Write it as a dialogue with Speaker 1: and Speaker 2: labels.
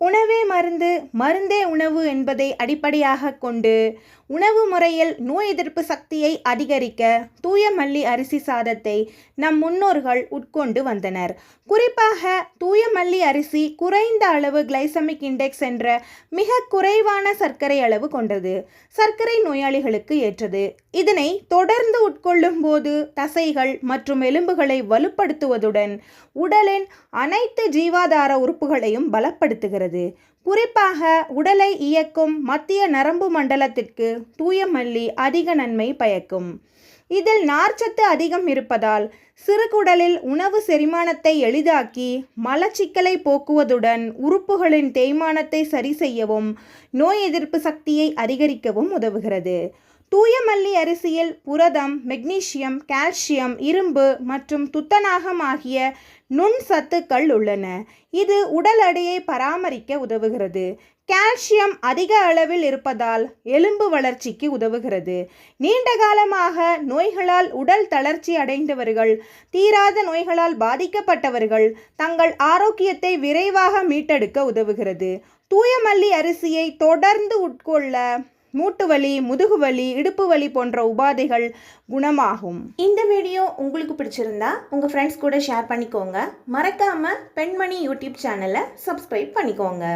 Speaker 1: உணவே மருந்து மருந்தே உணவு என்பதை அடிப்படையாக கொண்டு உணவு முறையில் நோய் எதிர்ப்பு சக்தியை அதிகரிக்க தூய மல்லி அரிசி சாதத்தை நம் முன்னோர்கள் உட்கொண்டு வந்தனர். குறிப்பாக தூய மல்லி அரிசி குறைந்த அளவு கிளைசமிக் இண்டெக்ஸ் என்ற மிக குறைவான சர்க்கரை அளவு கொண்டது. சர்க்கரை நோயாளிகளுக்கு ஏற்றது. இதனை தொடர்ந்து உட்கொள்ளும் போது தசைகள் மற்றும் எலும்புகளை வலுப்படுத்துவதுடன் உடலின் அனைத்து ஜீவாதார உறுப்புகளையும் பலப்படுத்துகிறது. குறிப்பாக உடலை இயக்கும் மத்திய நரம்பு மண்டலத்திற்கு தூய மல்லி அதிக நன்மை பயக்கும். இதில் நார்ச்சத்து அதிகம் இருப்பதால் சிறுகுடலில் உணவு செரிமானத்தை எளிதாக்கி மலச்சிக்கலை போக்குவதுடன் உறுப்புகளின் தேய்மானத்தை சரி செய்யவும் நோய் எதிர்ப்பு சக்தியை அதிகரிக்கவும் உதவுகிறது. தூய மல்லி அரிசியில் புரதம் மெக்னீசியம் கால்சியம் இரும்பு மற்றும் துத்தநாகம் ஆகிய நுண் சத்துக்கள் உள்ளன. இது உடல் எடையை பராமரிக்க உதவுகிறது. கால்சியம் அதிக அளவில் இருப்பதால் எலும்பு வளர்ச்சிக்கு உதவுகிறது. நீண்ட காலமாக நோய்களால் உடல் தளர்ச்சி அடைந்தவர்கள் தீராத நோய்களால் பாதிக்கப்பட்டவர்கள் தங்கள் ஆரோக்கியத்தை விரைவாக மீட்டெடுக்க உதவுகிறது. தூய மல்லி அரிசியை தொடர்ந்து உட்கொள்ள மூட்டு வலி முதுகு வலி இடுப்பு வலி போன்ற உபாதைகள் குணமாகும். இந்த வீடியோ உங்களுக்கு பிடிச்சிருந்தா உங்கள் ஃப்ரெண்ட்ஸ் கூட ஷேர் பண்ணிக்கோங்க. மறக்காமல் பெண்மணி யூடியூப் சேனலை சப்ஸ்கிரைப் பண்ணிக்கோங்க.